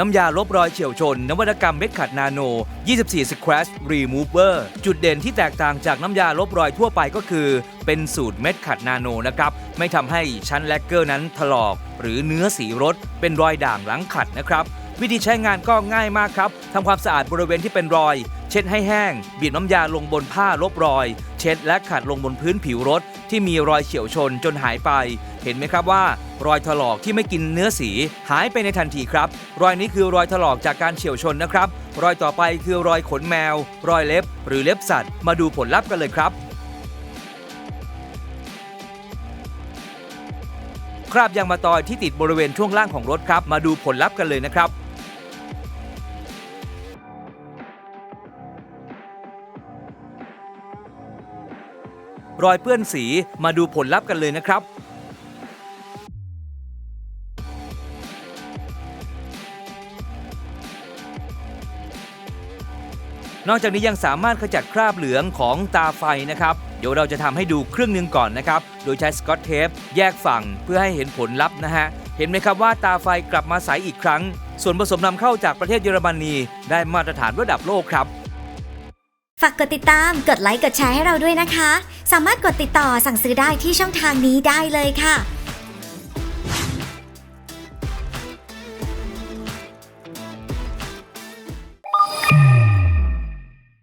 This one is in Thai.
น้ำยาลบรอยเฉียวชน นวัตกรรมเม็ดขัดนาโน 24 Scratch Remover จุดเด่นที่แตกต่างจากน้ำยาลบรอยทั่วไปก็คือ เป็นสูตรเม็ดขัดนาโนนะครับ ไม่ทำให้ชั้นแลกเกอร์นั้นถลอก หรือเนื้อสีรถ เป็นรอยด่างหลังขัดนะครับ วิธีใช้งานก็ง่ายมากครับทำความสะอาดบริเวณที่เป็นรอย เช็ดให้แห้งบีบน้ำยาลงบนผ้าลบรอย เช็ดและขัดลงบนพื้นผิวรถที่มีรอยเฉียวชนจนหายไป เห็นไหมครับว่า รอยถลอกที่ไม่กินเนื้อสีหายไปในทันทีครับ รอยนี้คือรอยถลอกจากการเฉียวชนนะครับ รอยต่อไปคือรอยขนแมว รอยเล็บ หรือเล็บสัตว์ มาดูผลลัพธ์กันเลยครับคราบยางมะตอยที่ติดบริเวณช่วงล่างของรถครับ มาดูผลลัพธ์กันเลยนะครับ รอยเปื้อนสีมาดูผลลัพธ์กันเลยนะครับนอกจากนี้ยังสามารถขจัดคราบเหลืองของตาไฟนะครับ เดี๋ยวเราจะทำให้ดูครึ่งหนึ่งก่อนนะครับ โดยใช้สกอตเทปแยกฝั่งเพื่อให้เห็นผลลัพธ์นะฮะ เห็นไหมครับว่าตาไฟกลับมาใสอีกครั้ง ส่วนผสมนำเข้าจากประเทศเยอรมนีได้มาตรฐานระดับโลกครับ ฝากกดติดตาม กดไลค์ กดแชร์ให้เราด้วยนะคะ สามารถกดติดต่อสั่งซื้อได้ที่ช่องทางนี้ได้เลยค่ะ